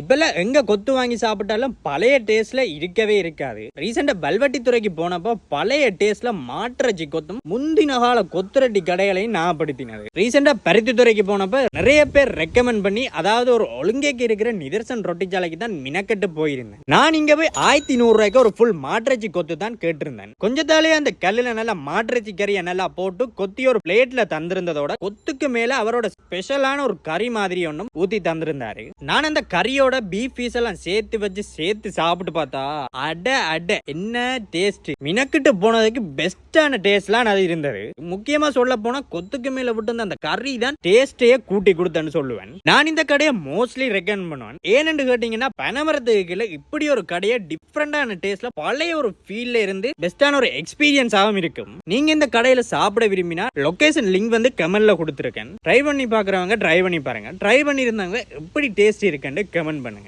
இப்பெல்லாம் எங்க கொத்து வாங்கி சாப்பிட்டாலும் பழைய டேஸ்ட்ல இருக்கவே இருக்காது. ரீசெண்டா பல்வட்டி துறைக்கு போனப்போ பழைய டேஸ்ட்ல மாற்றச்சி கொத்தும் முந்தின கால கொத்துரட்டி கடைகளையும் ஞாபகப்படுத்தினது ரீசெண்டாக பருத்தி துறைக்கு போனப்போ நிறைய பேர் ரெக்கமெண்ட் பண்ணி அதாவது ஒரு ஒழுங்கைக்கு இருக்கிற நிதர்சன் ரொட்டி சாலைக்கு தான் மினக்கட்டு போயிருந்தேன். நான் இங்கே போய் ஆயிரத்தி நூறுரூவாய்க்கு ஒரு ஃபுல் மாற்றச்சி கொத்து தான் கேட்டிருந்தேன். கொஞ்சத்தாலே அந்த கல்லுல நல்லா மாற்றச்சி கறியை நல்லா போட்டு கொத்தி ஒரு பிளேட்ல தந்திருந்ததோட கொத்துக்கு மேல அவரோட ஸ்பெஷலான ஒரு கறி மாதிரி ஒன்றும் ஊத்தி தந்திருந்தாரு. நான் அந்த கறியோட பீஃப் பீஸ் எல்லாம் சேர்த்து வச்சு சேர்த்து சாப்பிட்டு பார்த்தா அட அட என்ன டேஸ்ட் மினக்கிட்டு போனதுக்கு பெஸ்டான டேஸ்ட்லாம் அது இருந்தது. முக்கியமா சொல்ல போனா கொத்துக்கு மேல விட்டு அந்த கறி தான் டேஸ்டையே கூட்டி கொடுத்தேன்னு சொல்லுவேன். நான் இந்த கடையை மோஸ்ட்லி ரெக்கமெண்ட் பண்ணுவேன். ஏன்னு கேட்டீங்கன்னா பனமரத்துக்கு கீழே இப்படி ஒரு கடையை டிஃப்ரெண்டான டேஸ்ட்ல பழைய ஒரு ஃபீல்ல இருந்து பெஸ்டான ஒரு எக்ஸ்பீரியன்ஸாகவும் இருக்கும். நீங்க இந்த கடையில சாப்பிட விரும்பினா லொகேஷன் லிங்க் வந்து கமெண்ட்ல கொடுத்துருக்கேன். ட்ரை பண்ணி பாக்குறவங்க ட்ரை பண்ணி பாருங்க. ட்ரை பண்ணி இருந்தாங்க எப்படி டேஸ்ட் இருக்குன்னு கமெண்ட் பண்ணுங்க